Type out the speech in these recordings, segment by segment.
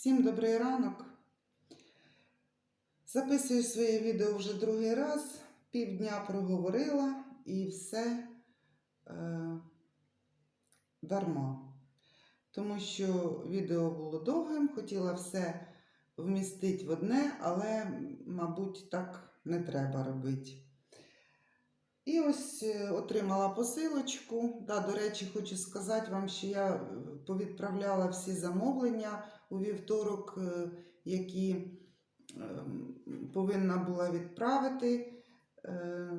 Всім добрий ранок. Записую своє відео вже другий раз. Півдня проговорила і все е, дарма. Тому що відео було довгим, хотіла все вмістити в одне, але, мабуть, так не треба робити. І ось е, отримала посилочку. Да, до речі, хочу сказати вам, що я е, повідправляла всі замовлення у вівторок, е, які ем, повинна була відправити. Е,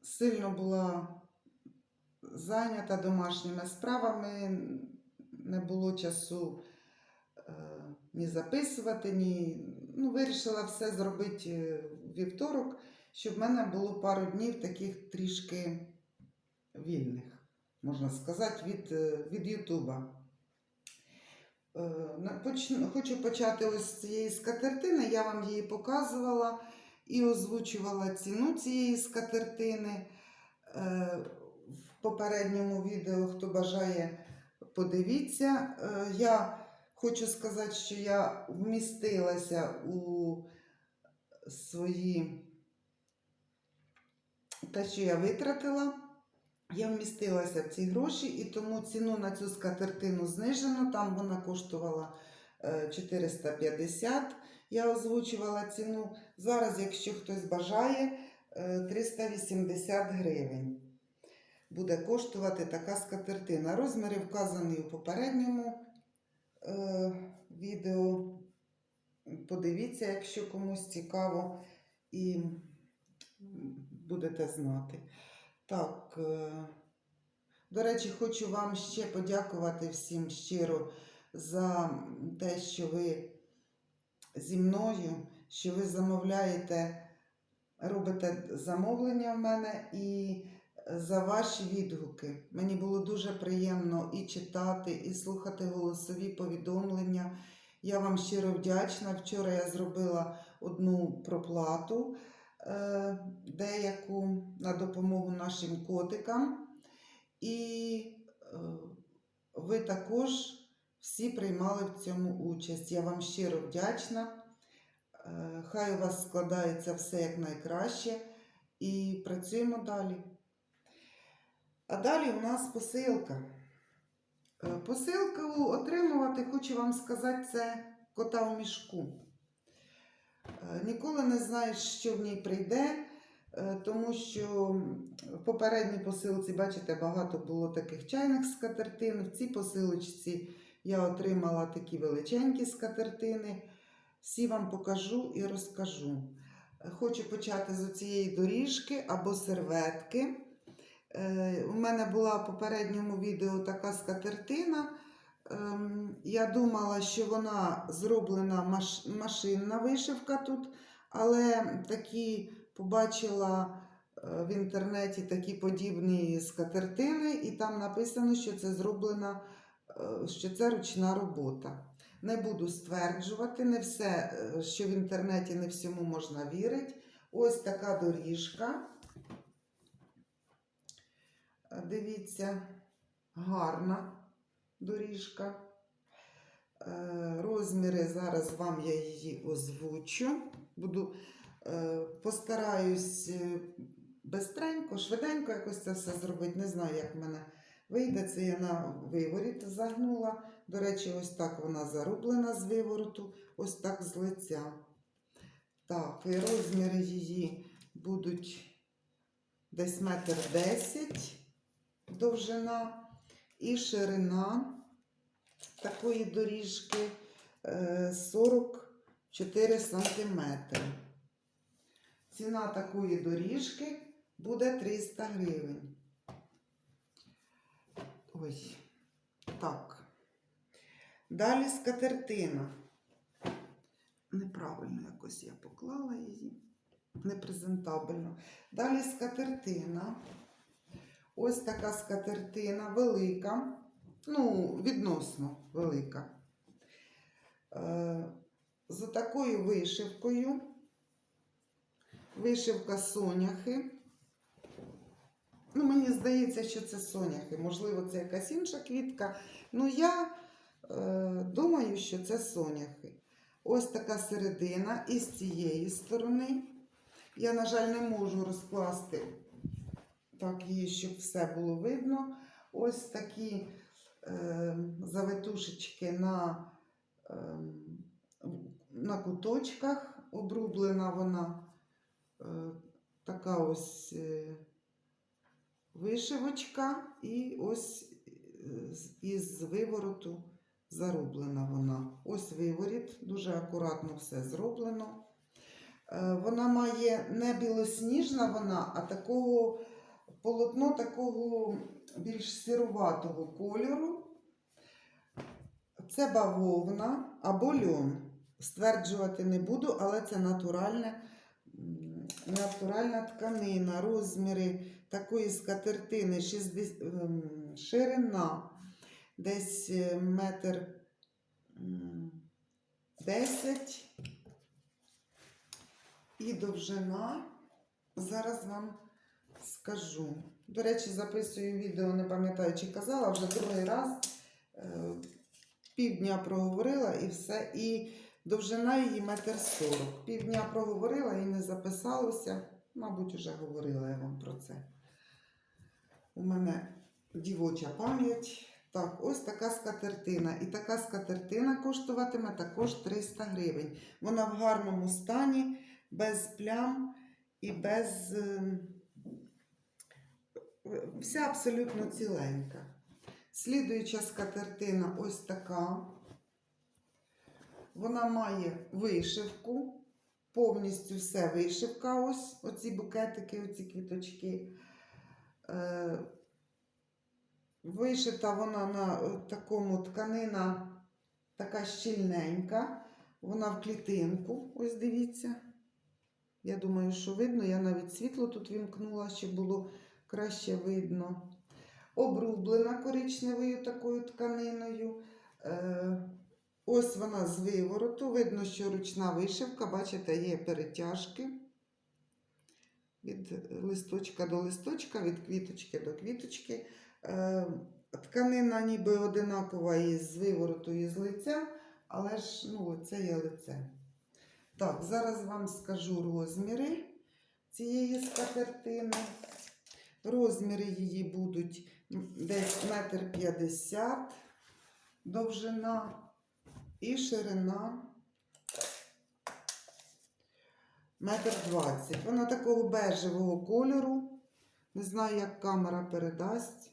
Сильно була зайнята домашніми справами, не було часу е, ні записувати, ні. Ну, вирішила все зробити е, вівторок, щоб в мене було пару днів таких трішки вільних, можна сказати, від, е, від Ютуба. Е, на- почну- Хочу почати ось з цієї скатертини. Я вам її показувала і озвучувала ціну цієї скатертини. Е, В попередньому відео, хто бажає, подивіться. Е, Я хочу сказати, що я вмістилася у свої те, що я витратила. Я вмістилася в ці гроші, і тому ціну на цю скатертину знижено. Там вона коштувала е, 450. Я озвучувала ціну. Зараз, якщо хтось бажає, е, 380 гривень. Буде коштувати така скатертина. Розміри вказані у попередньому е, відео. Подивіться, якщо комусь цікаво, і будете знати. Так, е, до речі, хочу вам ще подякувати всім щиро за те, що ви зі мною, що ви замовляєте, робите замовлення в мене і за ваші відгуки. Мені було дуже приємно і читати, і слухати голосові повідомлення. Я вам щиро вдячна. Вчора я зробила одну проплату е, деяку на допомогу нашим котикам. І е, ви також всі приймали в цьому участь. Я вам щиро вдячна. Е, Хай у вас складається все як найкраще. І працюємо далі. А далі у нас посилка. Е, Посилку отримувати, хочу вам сказати, це кота в мішку. Ніколи не знаєш, що в ній прийде, тому що в попередній посилці, бачите, багато було таких чайних скатертин. В цій посилочці я отримала такі величенькі скатертини. Всі вам покажу і розкажу. Е, Хочу почати з цієї доріжки або серветки. Е, У мене була в попередньому відео така скатертина. Ем, Я думала, що вона зроблена машинна вишивка тут, але такі побачила е, в інтернеті такі подібні скатертини, і там написано, що це зроблена, е, що це ручна робота. Не буду стверджувати, не все, е, що в інтернеті, не всьому можна вірити. Ось така доріжка. Дивіться, гарна доріжка. Розміри зараз вам я її озвучу. Буду постараюсь е, бистренько, швиденько якось це все зробити. Не знаю, як в мене вийде. Це я на виворіт загнула. До речі, ось так вона зарублена з вивороту, ось так з лиця. Так, і розміри її будуть десь метр десять довжина і ширина такої доріжки е, 44 сантиметри. Ціна такої доріжки буде 300 гривень. Ой, так. Далі скатертина. Неправильно якось я поклала її. Непрезентабельно. Далі скатертина. Ось така скатертина велика, ну, відносно велика. Е, з такою вишивкою. Вишивка соняхи. Ну, мені здається, що це соняхи. Можливо, це якась інша квітка. Ну, я Е, думаю, що це соняхи. Ось така середина і з цієї сторони. Я, на жаль, не можу розкласти так її, щоб все було видно. Ось такі е, завитушечки на, е, на куточках. Обрублена вона така ось е, вишивочка, і ось е, із вивороту зароблена вона. Ось виворіт, дуже акуратно все зроблено. Е, Вона має не білосніжна вона, а такого полотно такого більш сіруватого кольору. Це бавовна або льон. Стверджувати не буду, але це натуральне, натуральна тканина, розміри такої скатертини, 60, ем, ширина десь е, метр 10 і довжина. Зараз вам скажу. До речі, записую відео, не пам'ятаю, чи казала, вже другий раз. Е, Півдня проговорила і все. І довжина її метр сорок. Півдня проговорила і не записалося. Мабуть, вже говорила я вам про це. У мене дівоча пам'ять. Так, ось така скатертина. І така скатертина коштуватиме також 300 гривень. Вона в гарному стані, без плям і без. ем, Вся абсолютно ціленька. Слідуюча скатертина ось така. Вона має вишивку, повністю все вишивка. Ось оці букетики, оці квіточки. Е, Вишита вона на е, такому тканина така щільненька. Вона в клітинку. Ось дивіться. Я думаю, що видно. Я навіть світло тут вімкнула, щоб було краще видно. Обрублена коричневою такою тканиною. Ось вона з вивороту. Видно, що ручна вишивка, бачите, є перетяжки. Від листочка до листочка, від квіточки до квіточки. Е, тканина ніби одинакова із вивороту і з лиця, але ж ну, лице є лице. Так, зараз вам скажу розміри цієї скатертини. Розміри її будуть десь метр п'ятдесят довжина і ширина метр двадцять. Вона такого бежевого кольору. Не знаю, як камера передасть.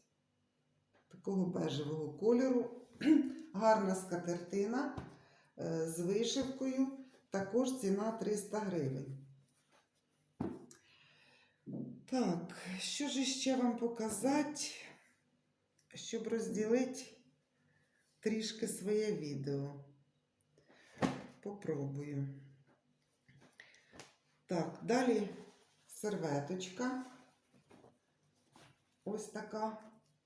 Такого бежевого кольору. Гарна скатертина е, з вишивкою. Також ціна 300 гривень. Так, що ж ще вам показати, щоб розділити трішки своє відео? Попробую. Так, далі серветочка. Ось така.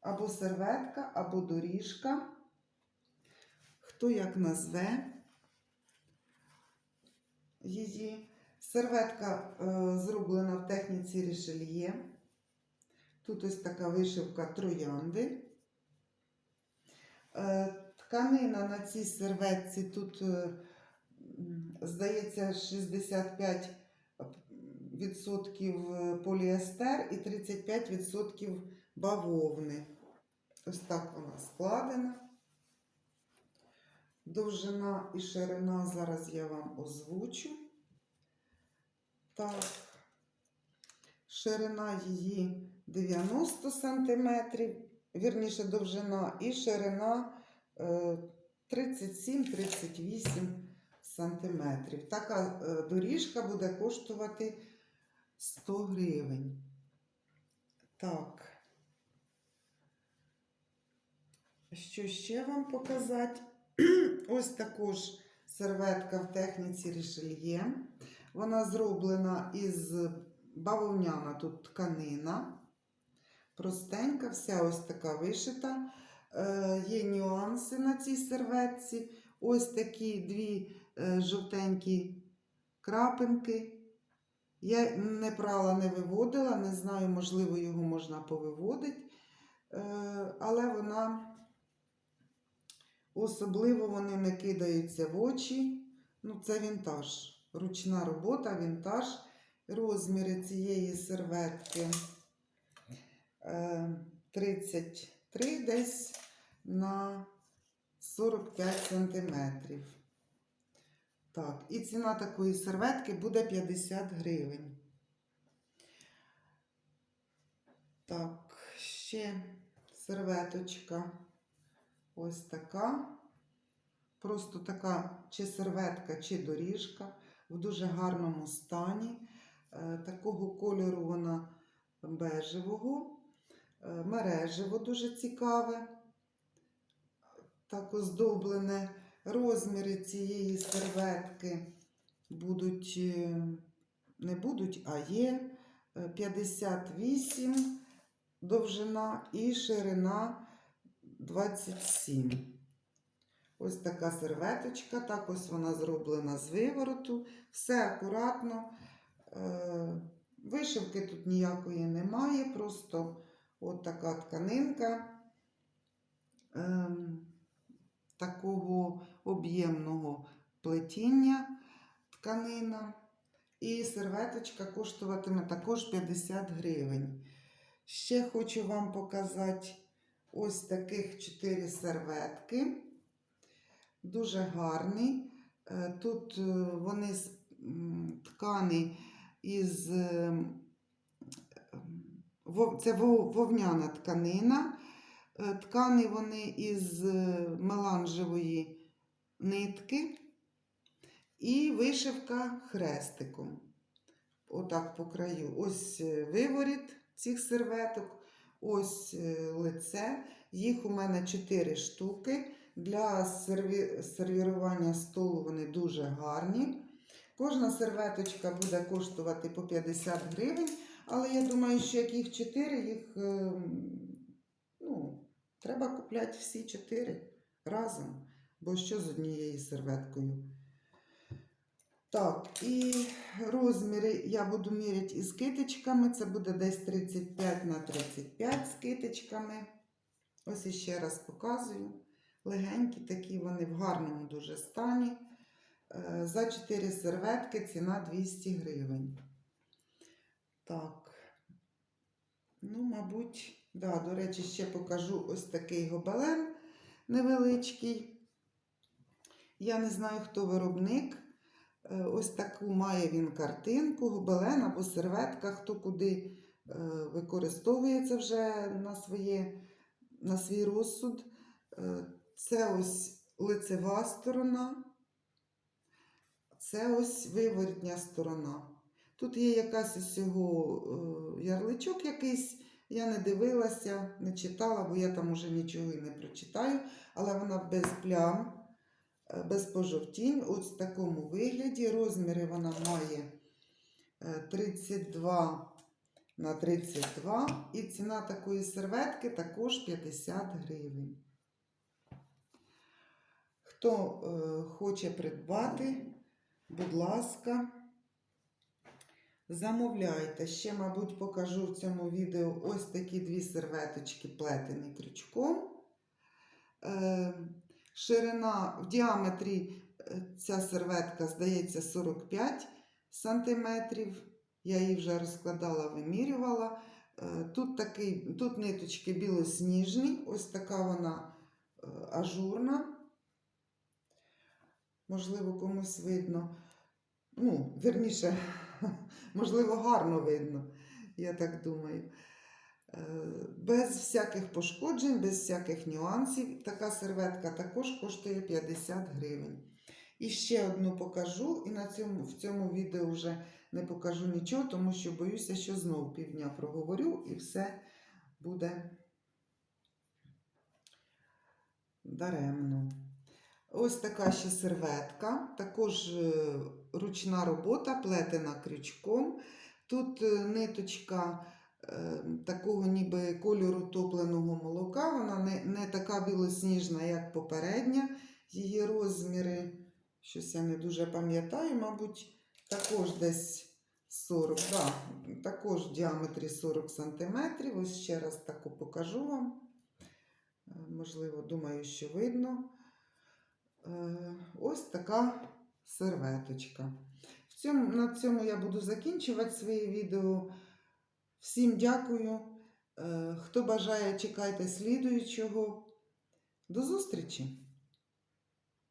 Або серветка, або доріжка. Хто як назве її. Серветка е, зроблена в техніці рішельє. Тут ось така вишивка троянди. Е, тканина на цій серветці тут, е, здається, 65% поліестер і 35% бавовни. Ось так вона складена. Довжина і ширина зараз я вам озвучу. Так, ширина її 90 см, вірніше довжина, і ширина е, 37-38 см. Така е, доріжка буде коштувати 100 гривень. Так. Що ще вам показати? Ось також серветка в техніці рішельє. Вона зроблена із бавовняна тут тканина. Простенька, вся ось така вишита. Е, є нюанси на цій серветці. Ось такі дві жовтенькі крапинки. Я не прала, не виводила, не знаю, можливо, його можна повиводити. Е, але вона Особливо вони не кидаються в очі. Ну, це вінтаж. Ручна робота, вінтаж. Розміри цієї серветки е, 33 десь на 45 сантиметрів. Так, і ціна такої серветки буде 50 гривень. Так, ще серветочка. Ось така. Просто така чи серветка, чи доріжка в дуже гарному стані. Е, Такого кольору вона бежевого. Е, Мережево дуже цікаве. Так оздоблене. Розміри цієї серветки будуть, е, не будуть, а є е, 58 довжина і ширина 27. Ось така серветочка, так ось вона зроблена з вивороту. Все акуратно. Е, Вишивки тут ніякої немає, просто от така тканинка ем, такого об'ємного плетіння тканина. І серветочка коштуватиме також 50 гривень. Ще хочу вам показати ось таких 4 серветки. Дуже гарні. Е, Тут е, вони з м, ткані із е, це вовняна тканина. Ткані вони із меланжевої нитки і вишивка хрестиком. Отак по краю. Ось е, виворіт цих серветок, ось е, лице. Їх у мене 4 штуки. Для серві... сервірування столу вони дуже гарні. Кожна серветочка буде коштувати по 50 гривень, але я думаю, що як їх 4, їх е, ну, треба купляти всі 4 разом. Бо що з однією серветкою? Так, і розміри я буду міряти із китичками. Це буде десь 35 на 35 з китичками. Ось іще раз показую. Легенькі такі, вони в гарному дуже стані. Е, За 4 серветки ціна 200 гривень. Так. Ну, мабуть, да, до речі, ще покажу ось такий гобелен невеличкий. Я не знаю, хто виробник. Е, Ось таку має він картинку, гобелен або серветка, хто куди е, використовується вже на, своє, на свій розсуд. Е, Це ось лицева сторона, це ось виворітня сторона. Тут є якась е, ярличок якийсь. Я не дивилася, не читала, бо я там уже нічого і не прочитаю, але вона без плям, без пожовтінь, ось в такому вигляді. Розміри вона має е, 32 на 32 і ціна такої серветки також 50 гривень. Хто е, хоче придбати, будь ласка, замовляйте. Ще, мабуть, покажу в цьому відео ось такі дві серветочки, плетені крючком. Е, ширина в діаметрі е, ця серветка, здається, 45 сантиметрів. Я її вже розкладала, вимірювала. Е, Тут, такий, тут ниточки білосніжні, ось така вона е, ажурна. Можливо, комусь видно. Ну, верніше, можливо, гарно видно, я так думаю. Е, Без всяких пошкоджень, без всяких нюансів. Така серветка також коштує 50 гривень. І ще одну покажу, і на цьому, в цьому відео вже не покажу нічого, тому що боюся, що знову півдня проговорю і все буде даремно. Ось така ще серветка, також е, ручна робота, плетена крючком. Тут е, ниточка такого ніби кольору топленого молока, вона не, не така білосніжна, як попередня. Її розміри, щось я не дуже пам'ятаю, мабуть, також десь 40, да, також в діаметрі 40 см. Ось ще раз таку покажу вам. Е, Можливо, думаю, що видно. Е, ось така серветочка. В цьому, на цьому я буду закінчувати своє відео. Всім дякую. Е, хто бажає, чекайте слідуючого. До зустрічі!